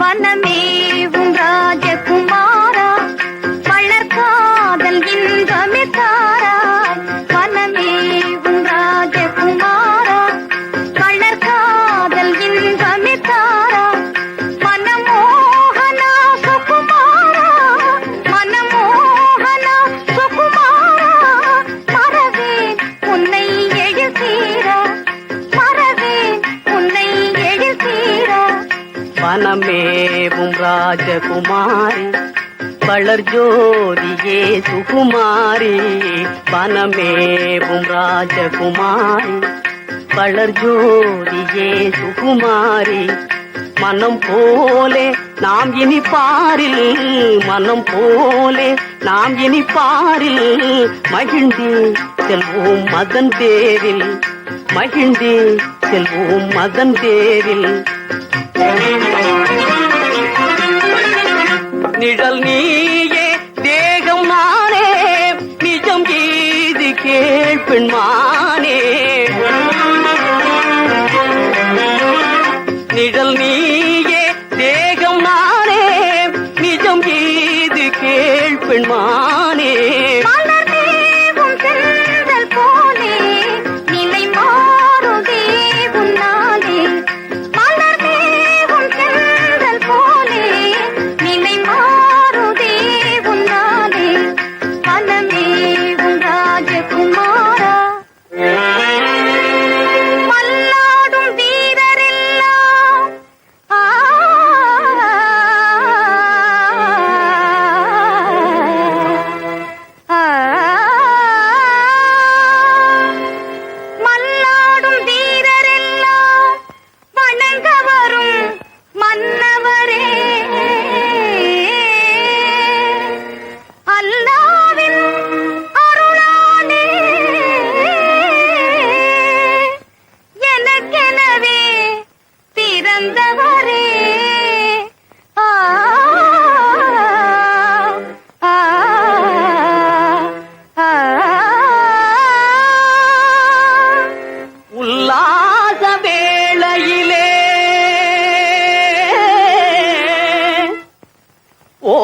வனமேவும் ராஜகுமாரா வளர்காதல் இன்பமே வனமேவும் ராஜகுமாரி வளர் ஜோதியே சுகுமாரி வனமேவும் ராஜகுமாரி வளர் ஜோதியே சுகுமாரி மனம் போலே நாம் இனி பாரில் மனம் போலே நாம் இனி பாரில் மகிழ்ந்தே செல்வோம் மதன் தேரில் மகிழ்ந்தே செல்வோம் மதன் தேரில். நிழல் நீயே தேகம் நானே நிஜம் கீது கேள்பெண்மானே நிழல் நீயே தேகம் நானே நிஜம் கீது கேள்பெண்மானே பிறந்தவரே ஆ வேளையிலே ஓ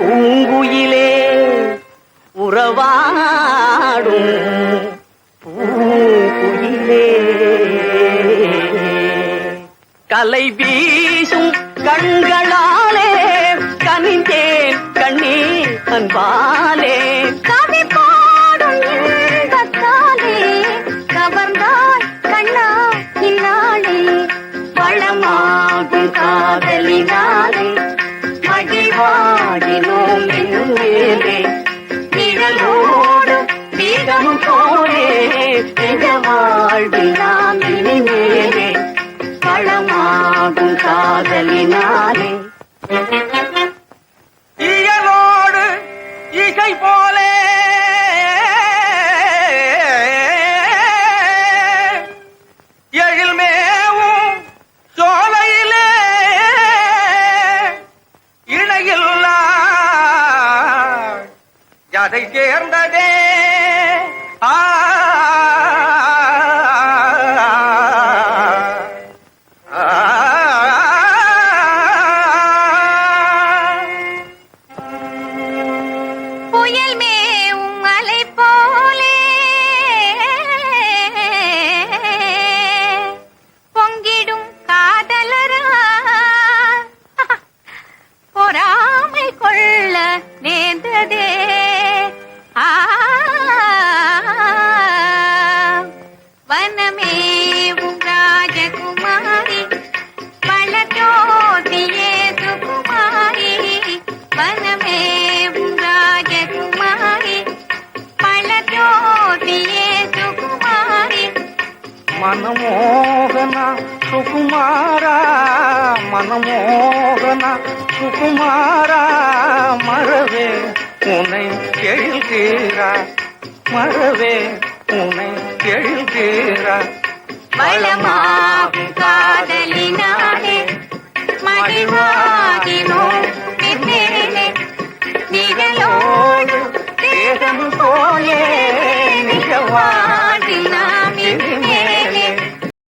பூங்குயிலே உறவாடும் பூங்குயிலே. கலை வீசும் கண்களாலே கனிந்தேன் கண்ணீர் அன்பாலே. காதலினாலே பாடும் இன்பத்தாலே கவர்ந்தாய் என்னும் மேலே நிழலோடு வீகமும் போலே நிஜ வாழ்வில் நாம் இனிமேலே. களமாகும் காதலினாலே. கதை சேர்ந்ததே. ஆ மனமோகனா சுகுமாரா மனமோகனா சுகுமாரா மறவே உனை எழுகிறா மறவே உனை எழுகிறா பலமாகும் காதலினாலே மகிழ்வாகினோம்